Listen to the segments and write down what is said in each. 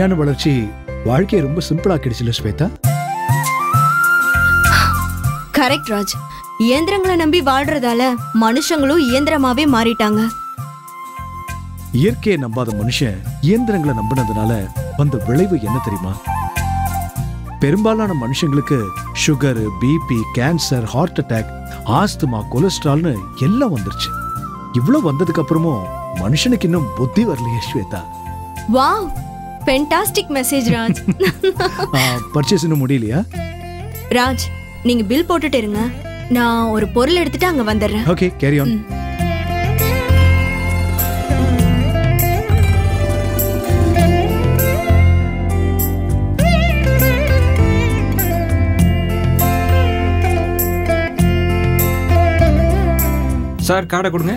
விஞ்ஞான வளர்ச்சி வாழ்க்கையை ரொம்ப சிம்பிள் ஆக்கிடுச்சுல ஸ்வேதா? கரெக்ட் ராஜ். இயந்திரங்களை நம்பி வாழ்றதால மனுஷங்களும் இயந்திரமாவே மாறிட்டாங்க. இயற்கையை நம்பாத மனுஷன் இயந்திரங்களை நம்பினதுனால வந்த விளைவு என்ன தெரியுமா? பெரும்பாலான மனுஷங்களுக்கு sugar BP cancer heart attack asthma கொலஸ்ட்ரால்னு எல்லாம் வந்துருச்சு. இவ்வளவு வந்ததுக்கு அப்புறமும் மனுஷனுக்கு இன்னும் புத்தி வரலையே Shweta. Wow fantastic message Raj purchase இன்னும் முடியலையா? ராஜ் நீங்க பில் போட்டுட்டு இருங்க. நான் ஒரு பொருள் எடுத்துட்டு அங்க வந்துடுறேன். ஓகே கேரி ஆன் சார் கார்டை கொடுங்க.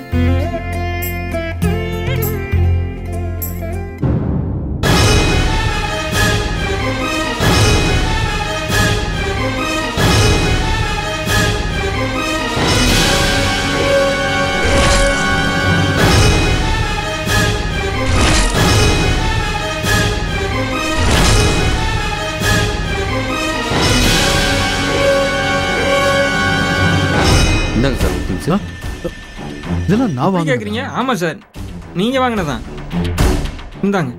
இதெல்லாம் நான் வாங்க கேட்குறீங்க ஆமாம் சார். நீங்கள் வாங்கினதான் இந்தாங்க.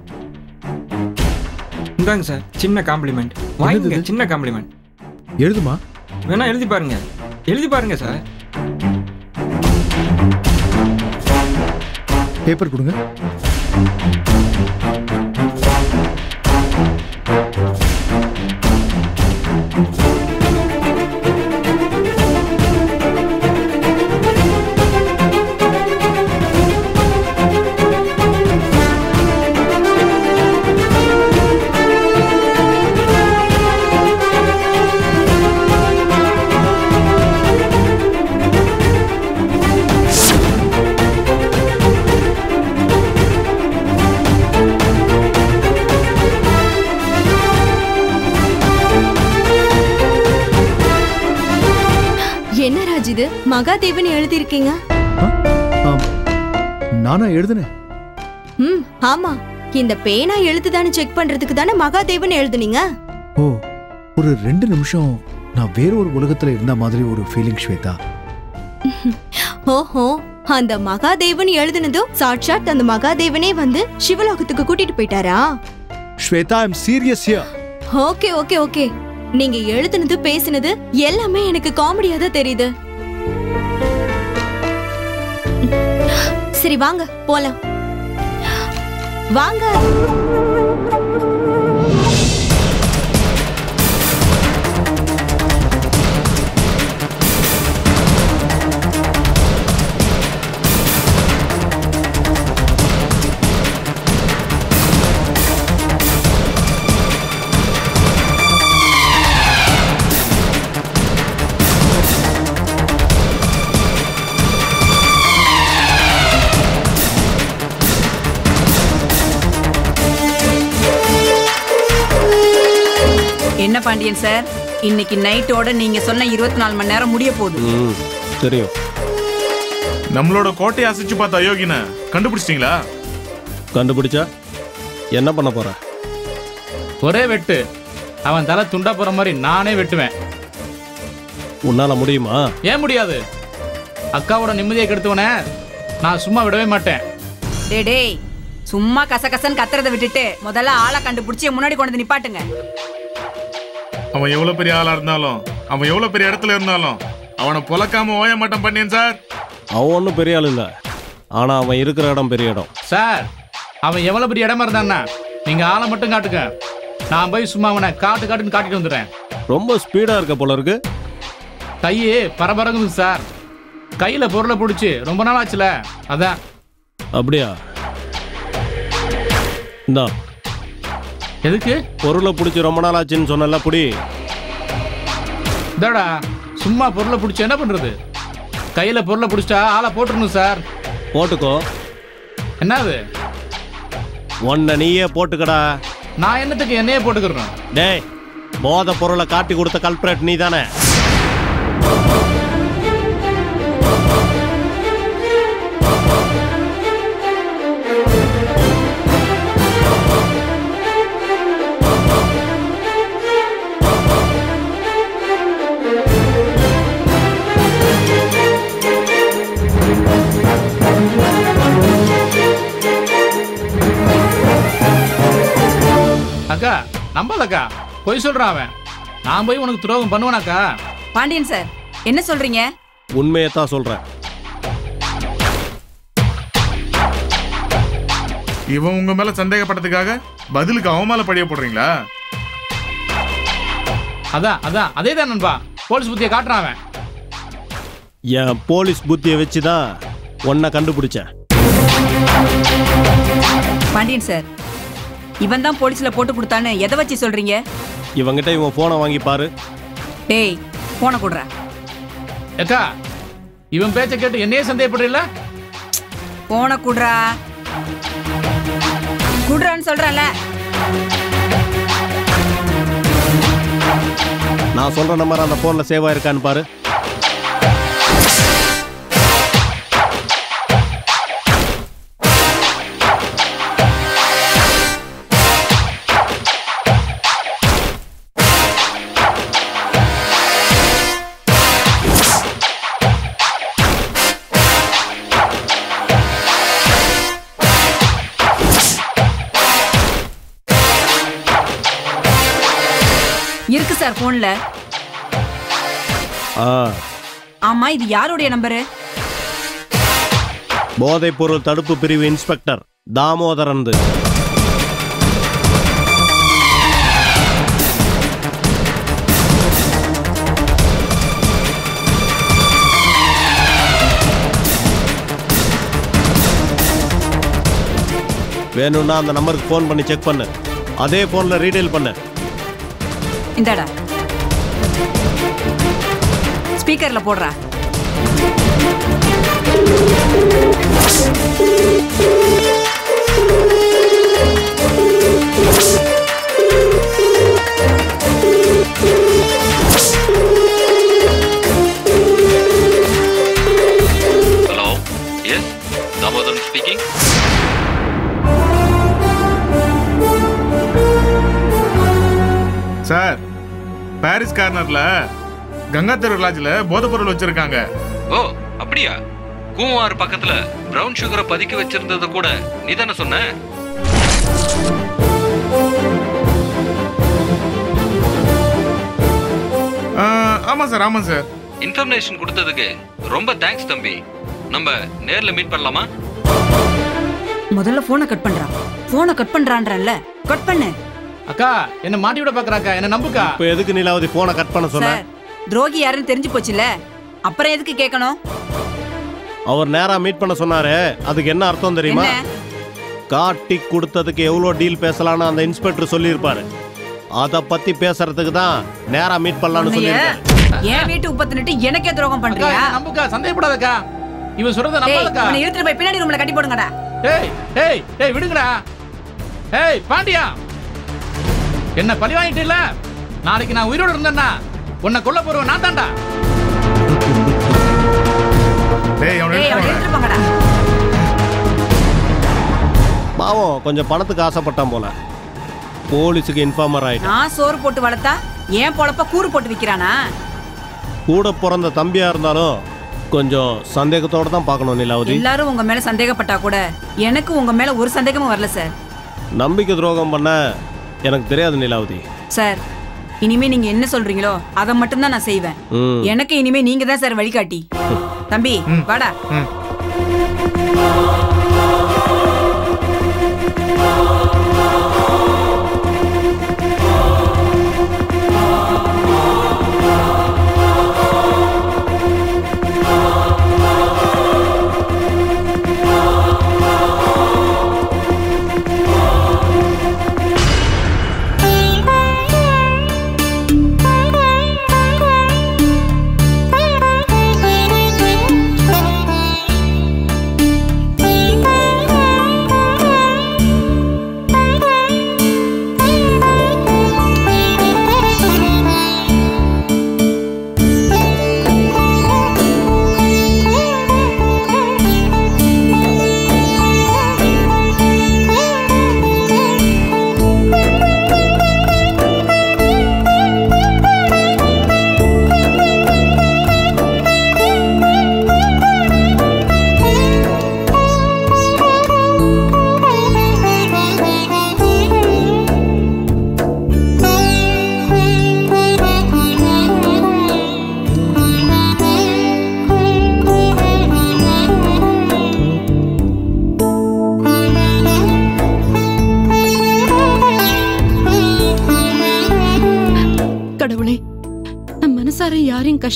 இந்தாங்க சார். சின்ன காம்ப்ளிமெண்ட் வாங்கிங்க? சின்ன காம்ப்ளிமெண்ட் எழுதுமா? வேணா எழுதி பாருங்க. எழுதி பாருங்க சார். பேப்பர் கொடுங்க. மகாதேவன் எழுதியிருக்கீங்க. நானா எழுதுனேன். ம் ஆமா. இந்த பேனா எழுதுதான்னு செக் பண்றதுக்கு தானே மகாதேவன் எழுதுனீங்க? ஓ ஒரு ரெண்டு நிமிஷம் நான் வேற ஒரு உலகத்துல இருந்த மாதிரி ஒரு ஃபீலிங் ஸ்வேதா. ஓஹோ அந்த மகாதேவன் எழுதுனதும் சாட்சாத் அந்த மகாதேவனே வந்து சிவலோகத்துக்கு கூட்டிட்டு போயிட்டாரா? Shweta I'm serious here okay okay okay. நீங்க எழுதுனது பேசினது எல்லாமே எனக்கு காமெடியா தான் தெரியுது. சரி வாங்க போலாம். வாங்க. என்ன பாண்டியன் சார்? இன்னைக்கு நைட்டோட நீங்க சொன்ன இருபத்தி நாலு மணி நேரம் முடிய போகுது. தெரியும். நம்மளோட கோட்டையை அசைச்சு பார்த்த அயோக்கியனை கண்டுபிடிச்சிட்டீங்களா? கண்டுபிடிச்சா? என்ன பண்ண போற? ஒரே வெட்டு. அவன் தலை துண்டா போற மாதிரி நானே வெட்டுவேன். உன்னால முடியுமா? ஏன் முடியாது? அக்காவோட நிம்மதியை கெடுத்தவன. நான் சும்மா விடவே மாட்டேன். டேய் டேய் சும்மா கசகசன்னு கத்துறதை விட்டுட்டு முதல்ல ஆளை கண்டுபிடிச்சி முன்னாடி கொண்டு வந்து நிப்பாட்டுங்க. அவன் எவ்வளவு பெரிய ஆளா இருந்தாலும் அவன் எவ்வளவு பெரிய இடத்துல இருந்தாலும் அவனை புலக்காம ஓய மாட்டான் பண்ணியன் சார். அவன் ஒன்றும் பெரிய ஆள் இல்லை. ஆனா அவன் இருக்கிற இடம் பெரிய இடம். சார் அவன் எவ்வளவு பெரிய இடமா இருந்தான்னா நீங்க ஆளை மட்டும் காட்டுங்க. நான் போய் சும்மா அவனை காட்டு காட்டுன்னு காட்டிட்டு வந்துடுறேன். ரொம்ப ஸ்பீடா இருக்க போல இருக்கு. கையே பரபரங்குது சார். கையில பொருளை பிடிச்சி ரொம்ப நாள் ஆச்சுல. அதான். அப்படியா? இந்தா. எதுக்கு? பொருளை பிடிச்சி ரொம்ப நாள் ஆச்சுன்னு சொன்னல புடி. இதாடா சும்மா பொருளை பிடிச்சி என்ன பண்றது? கையில பொருளை பிடிச்சிட்டா ஆளை போட்டுருணும் சார். போட்டுக்கோ. என்னது? உன்னை நீயே போட்டுக்கடா. நான் என்னத்துக்கு என்னையே போட்டுக்கிறேன் டேய் போதை பொருளை காட்டி கொடுத்த கல்பரேட் நீ தானே அக்கா நம்பாதக்கா. பொய் சொல்றான் அவன். நான் போய் உனக்கு துரோகம் பண்ணுவேனாக்கா. பாண்டியன் சார் என்ன சொல்றீங்க? உண்மையை தான் சொல்கிறேன் இவன் உங்க மேல சந்தேகப்பட்டதுக்காக பதிலுக்கு அவன் மேல பழிய போடுறீங்களா? அதான் அதான். அதே தான் நண்பா. போலீஸ் புத்தியை காட்டுறான் அவன். என் போலீஸ் புத்தியை வச்சு தான் உன்னை கண்டுபிடிச்சேன். பாண்டியன் சார் இவன் தான் போலீஸ்ல போட்டு கொடுத்தான்னு எதை வச்சு சொல்றீங்க? இவங்கிட்ட இவன் ஃபோனை வாங்கி பாரு. டேய் போன கொடுற. ஏக்கா இவன் பேச்சை கேட்டு என்னையே சந்தேகப்படுறீல்ல? போன குடுறா. குடுறான்னு சொல்றல நான் சொல்கிற நம்பர் அந்த ஃபோனில் சேவ் ஆயிருக்கான்னு பாரு. போன்ல ஆ. ஆமா இது யாருடைய நம்பரு? போதைப்பொருள் தடுப்பு பிரிவு இன்ஸ்பெக்டர் தாமோதரன் வேணும்னா அந்த நம்பருக்கு ஃபோன் பண்ணி செக் பண்ணு. அதே ஃபோனில் ரீடைல் பண்ணு. இந்தாடா. ஸ்பீக்கர்ல போடுறா. Hello yes Damodaran speaking sir Parry's கார்னர்ல கங்காத்தர் லாட்ஜ்ல போதைப் பொருள் வச்சிருக்காங்க. ஓ அப்படியா? கூவாறு பக்கத்துல பிரவுன் சுகரை பதுக்கி வச்சிருந்தது கூட நீ தானே சொன்ன? ஆ, ஆமா சார் ஆமா சார். இன்ஃபர்மேஷன் கொடுத்ததுக்கு ரொம்ப தேங்க்ஸ் தம்பி. நம்ம நேர்ல மீட் பண்ணலாமா? முதல்ல போனை கட் பண்றா போனை கட் பண்றான்றல்ல. கட் பண்ணு. அக்கா என்ன மாட்டி விட பாக்குறாக்கா? என்ன நம்புக்கா? இப்போ எதுக்கு நீலாவதி ஃபோனை கட் பண்ண சொன்ன? துரோகி யாருன்னு தெரிஞ்சு போச்சுல அப்புறம் எதுக்கு கேட்கணும்? அவர் நேரா மீட் பண்ண சொன்னாரு. அதுக்கு என்ன அர்த்தம் தெரியுமா? காட்டி கொடுத்ததுக்கு எவ்வளோ டீல் பேசலாம்னு அந்த இன்ஸ்பெக்டர் சொல்லியிருப்பாரு. அதை பத்தி பேசுறதுக்கு தான் நேரா மீட் பண்ணலாம்னு சொல்லியிருக்காரு என் வீட்டு உப்ப தின்னுட்டு எனக்கே துரோகம் பண்றியா? நம்புக்கா? சந்தேகப்படாதக்கா. இவன் சொல்றத நம்பாதக்கா. உன்னை இழுத்துட்டு போய் பின்னாடி ரூம்ல கட்டி போடுங்கடா. டேய் டேய் டேய் விடுங்கடா. டேய் பாண்டியா. என்ன பழி வாங்கிட்டு நாளைக்கு நான் உயிரோட இருந்தேன்னா உன்னை கொல்ல போறவன் நான் தான்டா. பாவம் கொஞ்சம் பணத்துக்கு ஆசைப்பட்டான் போல. போலீஸுக்கு இன்ஃபார்மர் ஆயிட்டான். நான் சோறு போட்டு வளர்த்தா ஏன் பொழப்ப கூறு போட்டு விக்கிறானா? கூட பிறந்த தம்பியா இருந்தாலும் கொஞ்சம் சந்தேகத்தோட தான் பார்க்கணும் நிலாவதி. எல்லாரும் உங்க மேல சந்தேகப்பட்டா கூட எனக்கு உங்க மேல ஒரு சந்தேகமும் வரல சார் நம்பிக்கை துரோகம் பண்ண எனக்கு தெரியாது நிலாவதி. சார் இனிமே நீங்க என்ன சொல்றீங்களோ அதை மட்டும் தான் நான் செய்வேன். ம். எனக்கு இனிமே நீங்க தான் சார் வழிகாட்டி. தம்பி வாடா.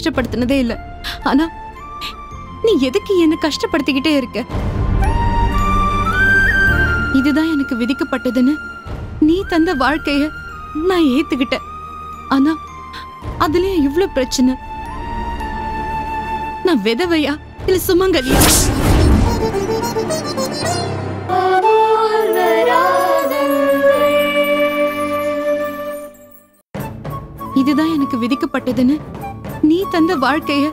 கஷ்டப்படுத்தினதே இல்லை. ஆனா நீ எதுக்கு என்ன கஷ்டப்படுத்திக்கிட்டே இருக்க? இதுதான் எனக்கு விதிக்கப்பட்டதுன்னு நீ தந்த வாழ்க்கைய நான் ஏத்துக்கிட்டேன். ஆனா அதுலயும் இவ்வளவு பிரச்சனை. நான் விதவையா இல்ல சுமங்கலியா? இதுதான் எனக்கு விதிக்கப்பட்டதுன்னு தந்த வாழ்க்கைய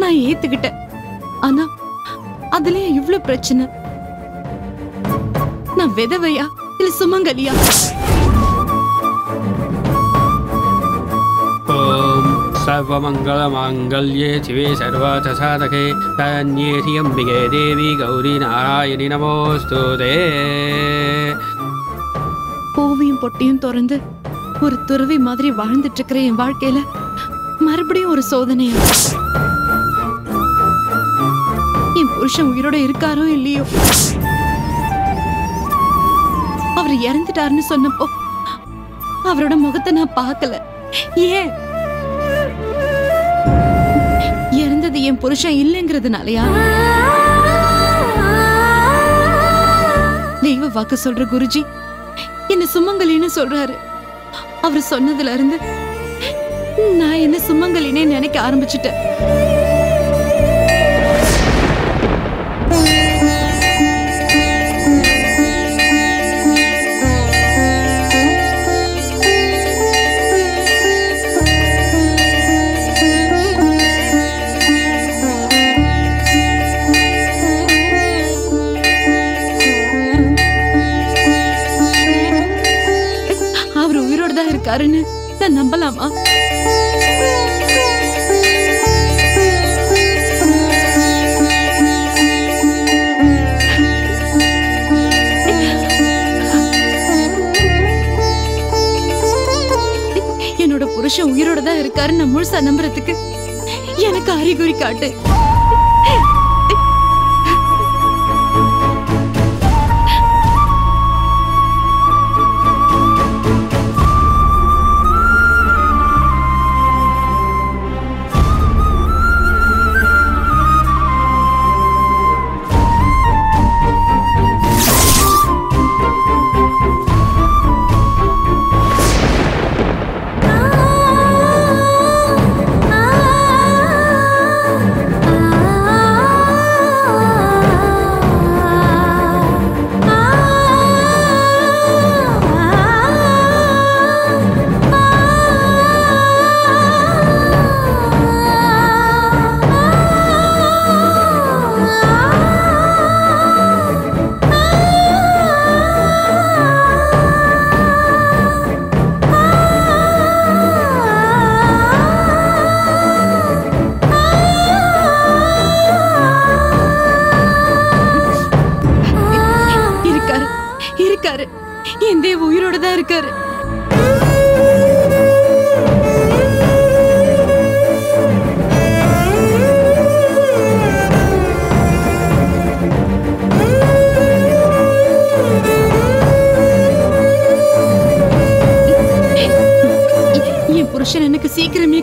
நான் ஏத்துக்கிட்டேன். ஆனா அதுலயே இவ்வளவு பிரச்சனை. நான் விதவையா இல்ல சுமங்கலியா? சர்வமங்கள மங்கல்யே சிவே சர்வாத சாதகே. தன்யே சியம்பிகே தேவி கௌரி நாராயணி நமோஸ்துதே. பூவியும் பொட்டியும் திறந்து ஒரு துறவி மாதிரி வாழ்ந்துட்டு இருக்கிற என் வாழ்க்கையில மறுபடியும் ஒரு சோதனையா? என் புருஷன் உயிரோட இருக்காரோ இல்லையோ? அவர் இறந்துட்டாருன்னு சொன்னப்போ அவரோட முகத்தை நான் பார்க்கல. ஏன்? இறந்தது என் புருஷன் இல்லைங்கிறதுனாலயா? தெய்வ வாக்கு சொல்ற குருஜி என்ன சுமங்கலின்னு சொல்றாரு. அவர் சொன்னதுல இருந்து நான் என்ன சுமங்கலினே நினைக்க ஆரம்பிச்சிட்டேன். கருணை முழுசா நம்புறதுக்கு எனக்கு அறிகுறி காட்டு.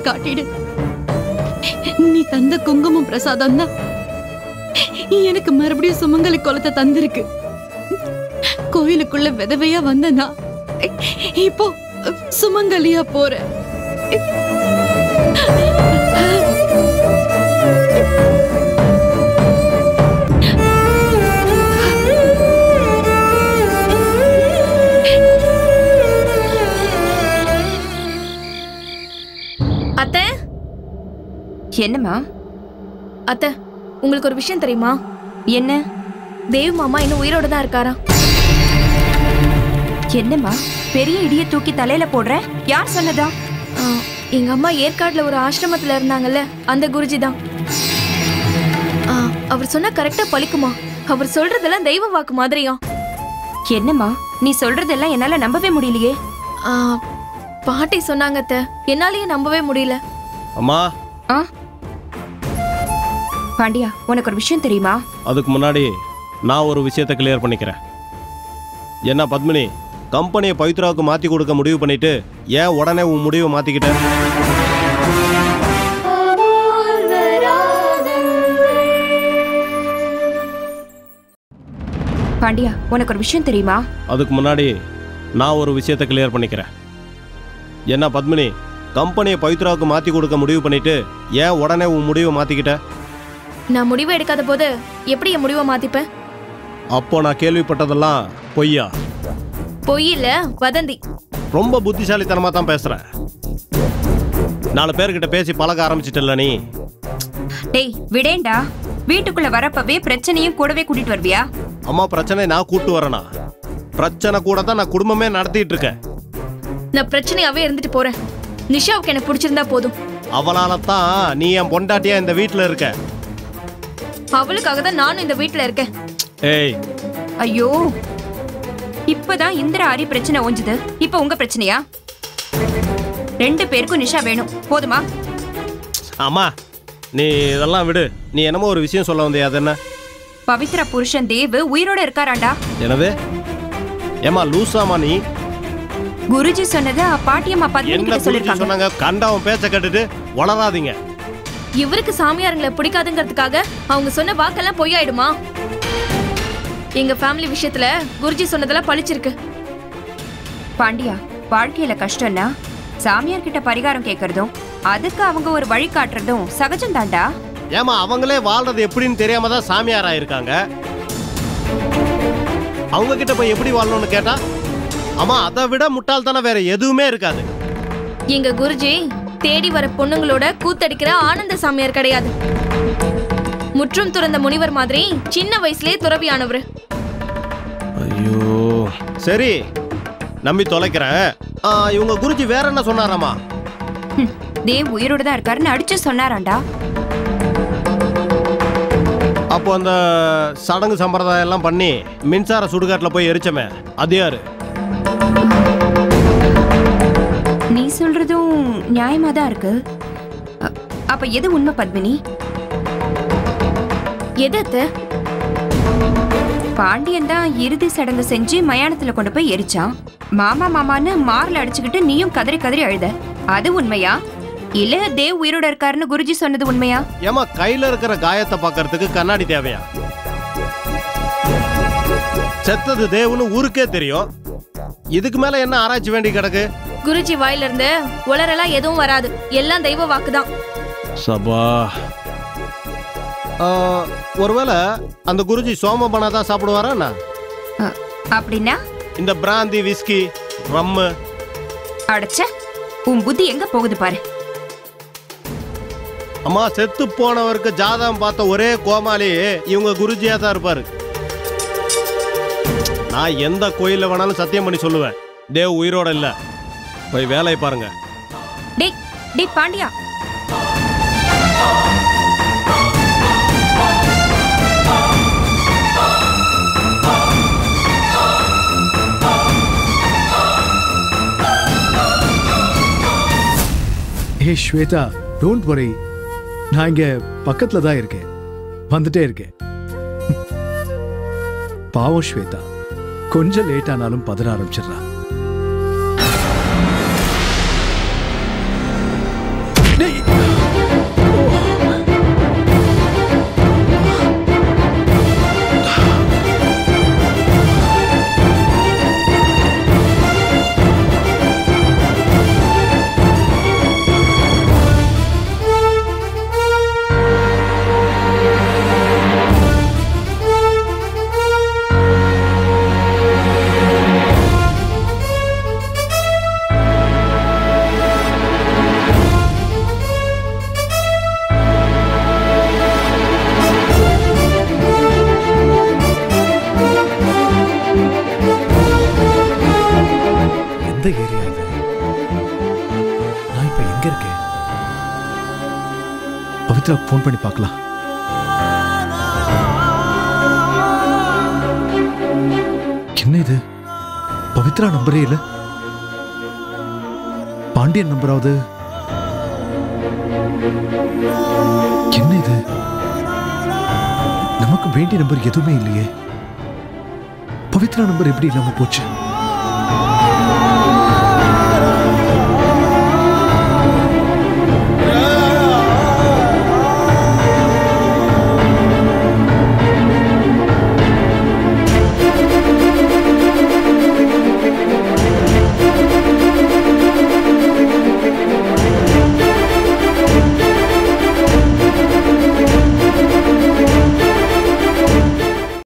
காட்டிடு. நீ தந்த குங்குமம் பிரசாதம் தான் எனக்கு மறுபடியும் சுமங்கலி குலத்தை தந்திருக்கு. கோயிலுக்குள்ள விதவையா வந்தனா இப்போ சுமங்கலியா போற என்னம்மா? அத்தை உங்களுக்கு ஒரு விஷயம் தெரியுமா? என்ன? தேவ் மாமா இன்னும் உயிரோட தான் இருக்காரா? என்னம்மா? பெரிய இடிய தூக்கி தலையில போடுற? யார் சொன்னதா? ஆ, எங்க அம்மா ஏற்காடுல ஒரு ஆசிரமத்துல இருந்தாங்கல்ல அந்த குருஜி தான். ஆ, அவர் சொன்னா கரெக்டா பழிக்குமா? அவர் சொல்றதெல்லாம் தெய்வ வாக்கு மாதிரியா? என்னம்மா? நீ சொல்றதெல்லாம் என்னால நம்பவே முடியலையே. ஆ, பாட்டி சொன்னாங்க அத்தை என்னாலயே நம்பவே முடியல. அம்மா. ஆ? பாண்டியா உனக்கு ஒரு விஷயம் தெரியுமா? அதுக்கு முன்னாடி நான் ஒரு விஷயத்தை கிளியர் பண்ணிக்கிறேன். என்ன பத்மினி கம்பெனியை பவித்ராவுக்கு மாற்றி கொடுக்க முடிவு பண்ணிட்டு ஏன் உடனே உன் முடிவை மாற்றிக்கிட்ட பாண்டியா உனக்கு ஒரு விஷயம் தெரியுமா? அதுக்கு முன்னாடி நான் ஒரு விஷயத்தை கிளியர் பண்ணிக்கிறேன். என்ன பத்மினி கம்பெனியை பவித்ராவுக்கு மாற்றி கொடுக்க முடிவு பண்ணிட்டு ஏன் உடனே உன் முடிவை மாற்றிக்கிட்ட நான் முடிவு எடுக்காத போது எப்படி என் முடிவை மாத்திப்பேன் அப்போ நான் கேள்விப்பட்டதெல்லாம் பொய்யா? பொய் இல்ல வதந்தி. ரொம்ப புத்திசாலித்தனமாக தான் பேசுகிறேன் நாலு பேர்கிட்ட பேசி பழக ஆரம்பிச்சிட்டல நீ? டேய் விடேண்டா. வீட்டுக்குள்ள வரப்பவே பிரச்சனையும் கூடவே கூட்டிட்டு வருவியா? அம்மா பிரச்சனை நான் கூட்டு வரேனா? பிரச்சனை கூட தான் நான் குடும்பமே நடத்திட்டு இருக்கேன். நான் பிரச்சனையாவே இருந்துட்டு போறேன். நிஷாவுக்கு எனக்கு பிடிச்சிருந்தா போதும். அவளால தான் நீ என் பொண்டாட்டியா இந்த வீட்டில் இருக்க? அவளுக்காக தான் நானும் இந்த வீட்ல இருக்கேன். ஏய். ஐயோ. இப்பதான் இந்திரா ஆரி பிரச்சனை ஒஞ்சுது இப்ப உங்க பிரச்சனையா? ரெண்டு பேருக்கும் நிஷா வேணும். போதுமா? அம்மா நீ இதெல்லாம் விடு. நீ என்னமோ ஒரு விஷயம் சொல்ல வந்தியா அது என்ன? பவித்ரா புருஷன் தேவ் உயிரோட இருக்காராண்டா? என்னது? ஏமா லூசாமா நீ? குருஜி சொன்னது பாட்டியம்மா புரிஞ்சு சொல்லிருக்காங்க சொன்னாங்க? கண்டவன் பேச்ச கேட்டுட்டு வளராதீங்க. இவருக்கு சாமியாருங்களை பிடிக்காதுங்கிறதுக்காக அவங்க சொன்ன வாக்கெல்லாம் பொய்யாயிடுமா? எங்க ஃபேமிலி விஷயத்துல குருஜி சொன்னதெல்லாம் பழிச்சிருக்கு. பாண்டியா வாழ்க்கையில கஷ்டம்னா சாமியார் கிட்ட பரிகாரம் கேக்குறதும் அதுக்கு அவங்க ஒரு வழி காட்டுறதும் சகஜம் தாண்டா? ஏமா அவங்களே வாழ்றது எப்படின்னு தெரியாம தான் சாமியார் ஆயிருக்காங்க அவங்க கிட்ட போய் எப்படி வாழணும்னு கேட்டா அம்மா அதை விட முட்டாள்தானே வேற எதுவுமே இருக்காது. எங்க குருஜி தேடி வர பொண்ணுங்களோட கூத்தடிக்கிற ஆனந்த சாமியார் கிடையாது. முற்றும் துறந்த முனிவர் மாதிரி சின்ன வயசுலயே துறவியானவர். ஐயோ. சரி நம்பி தொலைக்கிறேன். இவங்க குருஜி வேற என்ன சொன்னாராமா? தேவ் உயிரோட தான் இருக்காருன்னு அடிச்சு சொன்னாராண்டா. அப்போ அந்த சடங்கு சம்பிரதாயம் எல்லாம் பண்ணி மின்சார சுடுகாட்டில் போய் எரிச்சமே. அது யாரு? நியாயமா தான் இருக்கு அப்ப எது உண்மை பத்மினி? எது பாண்டியன் தான் இறுதி சடங்கு செஞ்சு மயானத்துல கொண்டு போய் எரிச்சான். மாமா மாமான்னு மார்ல அடிச்சுக்கிட்டு நீயும் கதறி கதறி அழுத. அது உண்மையா? இல்ல தேவ் உயிரோட இருக்காருன்னு குருஜி சொன்னது உண்மையா? ஏமா கையில இருக்கிற காயத்தை பார்க்கறதுக்கு கண்ணாடி தேவையா? செத்தது தேவ்னு ஊருக்கே தெரியும். இதுக்கு மேல என்ன ஆராய்ச்சி வேண்டி கிடக்கு? குருஜி வாயில இருந்து உளறலாம் எதுவும் வராது. எல்லாம் தெய்வ வாக்குதான். சபா. ஒருவேளை அந்த குருஜி சோமபனா தான் சாப்பிடுவாரா என்ன? அப்படின்னா? இந்த பிராந்தி விஸ்கி ரம்மு அடைச்ச உன் புத்தி எங்க போகுது பாரு. அம்மா செத்து போனவருக்கு ஜாதகம் பார்த்த ஒரே கோமாளி இவங்க குருஜியா தான் இருப்பாரு. நான் எந்த கோயில்ல வேணாலும் சத்தியம் பண்ணி சொல்லுவேன். தேவ் உயிரோட இல்ல. போய் வேலையை பாருங்க. டேய் டேய் பாண்டியா. ஏ ஸ்வேதா டோன்ட் வரி நான் இங்க பக்கத்துல தான் இருக்கேன். வந்துட்டே இருக்கேன். பாவம் ஸ்வேதா. கொஞ்சம் லேட் ஆனாலும் பதற ஆரம்பிச்சிடுறா. பண்ணி பார்க்கலாம். என்ன இது? பவித்ரா நம்பரே இல்ல? பாண்டியன் நம்பராவது? என்ன இது? நமக்கு வேண்டிய நம்பர் எதுவுமே இல்லையே. பவித்ரா நம்பர் எப்படி இல்லாம போச்சு?